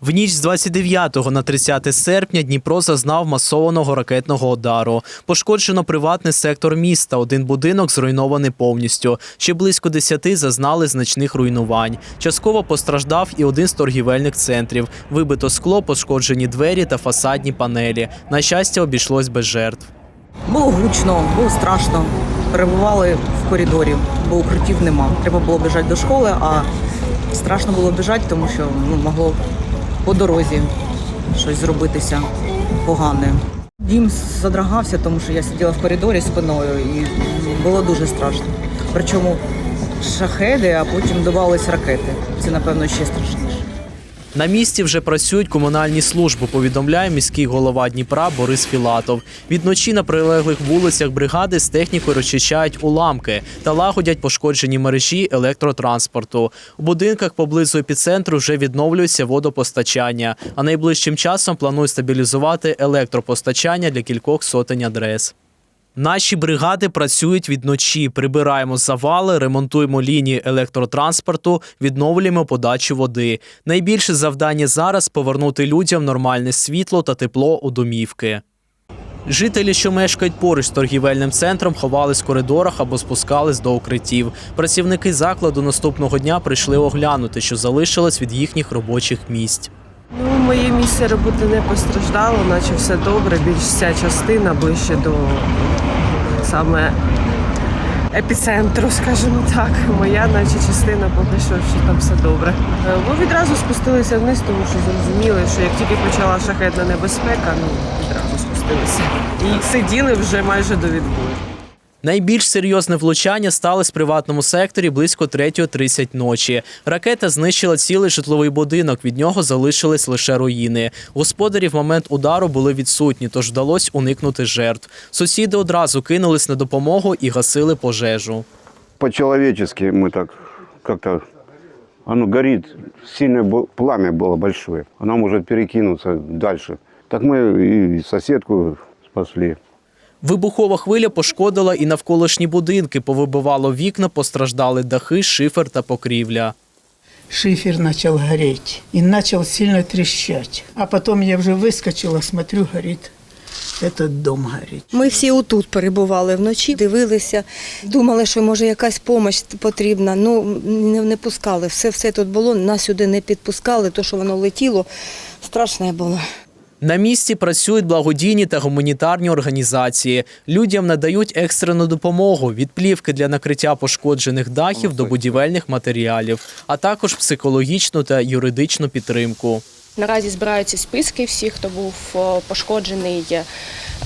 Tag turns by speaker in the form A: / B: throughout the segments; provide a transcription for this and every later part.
A: В ніч з 29 на 30 серпня Дніпро зазнав масованого ракетного удару. Пошкоджено приватний сектор міста. Один будинок зруйнований повністю. Ще близько 10 зазнали значних руйнувань. Частково постраждав і один з торгівельних центрів. Вибито скло, пошкоджені двері та фасадні панелі. На щастя, обійшлось без жертв.
B: Було гучно, було страшно. Перебували в коридорі, бо укриттів нема. Треба було біжати до школи, а страшно було біжати, тому що ну, могло по дорозі щось зробитися погане. Дім задрагався, тому що я сиділа в коридорі спиною і було дуже страшно. Причому шахеди, а потім давались ракети. Це, напевно, ще страшніше.
A: На місці вже працюють комунальні служби, повідомляє міський голова Дніпра Борис Філатов. Відночі на прилеглих вулицях бригади з технікою розчищають уламки та лагодять пошкоджені мережі електротранспорту. У будинках поблизу епіцентру вже відновлюється водопостачання, а найближчим часом планують стабілізувати електропостачання для кількох сотень адрес. Наші бригади працюють відночі, прибираємо завали, ремонтуємо лінії електротранспорту, відновлюємо подачу води. Найбільше завдання зараз повернути людям нормальне світло та тепло у домівки. Жителі, що мешкають поруч з торгівельним центром, ховались в коридорах або спускались до укриттів. Працівники закладу наступного дня прийшли оглянути, що залишилось від їхніх робочих місць.
C: Ну, моє місце роботи не постраждало, наче все добре. Більш ця частина ближче до саме епіцентру, скажімо так. Моя, наче частина поки що, що там все добре. Е, Ми відразу спустилися вниз, тому що зрозуміли, що як тільки почала шахетна небезпека, ну відразу спустилися. І сиділи вже майже до відбою.
A: Найбільш серйозне влучання сталося в приватному секторі близько 3.30 ночі. Ракета знищила цілий житловий будинок. Від нього залишились лише руїни. Господарі в момент удару були відсутні, тож вдалося уникнути жертв. Сусіди одразу кинулись на допомогу і гасили пожежу.
D: По-человечески мы так как-то... Оно горит, сильное бо- пламя было большое. Оно может перекинуться дальше. Так мы и соседку спасли.
A: Вибухова хвиля пошкодила і навколишні будинки, повибивало вікна, постраждали дахи, шифер та покрівля.
E: шифер начал гореть и начал сильно трещать. А потом я уже выскочила, смотрю, горит. Этот дом горит.
F: Ми всі отут перебували вночі, дивилися, думали, що може якась допомога потрібна. Ну не, не пускали. Все, все тут було, нас сюди не підпускали, то що воно летіло, страшне було.
A: На місці працюють благодійні та гуманітарні організації. Людям надають екстрену допомогу від плівки для накриття пошкоджених дахів до будівельних матеріалів, а також психологічну та юридичну підтримку.
G: Наразі збираються списки всіх, хто був пошкоджений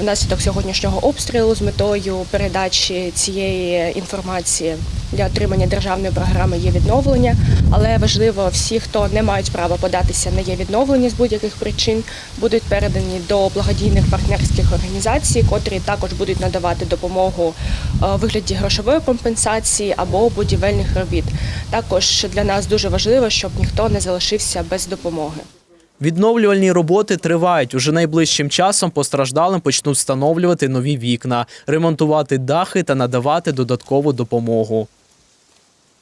G: внаслідок сьогоднішнього обстрілу з метою передачі цієї інформації для отримання державної програми є відновлення. Але важливо, всі, хто не мають права податися на є відновлення з будь-яких причин, будуть передані до благодійних партнерських організацій, котрі також будуть надавати допомогу е, у вигляді грошової компенсації або будівельних робіт. Також для нас дуже важливо, щоб ніхто не залишився без допомоги.
A: Відновлювальні роботи тривають. Уже найближчим часом постраждалим почнуть встановлювати нові вікна, ремонтувати дахи та надавати додаткову допомогу.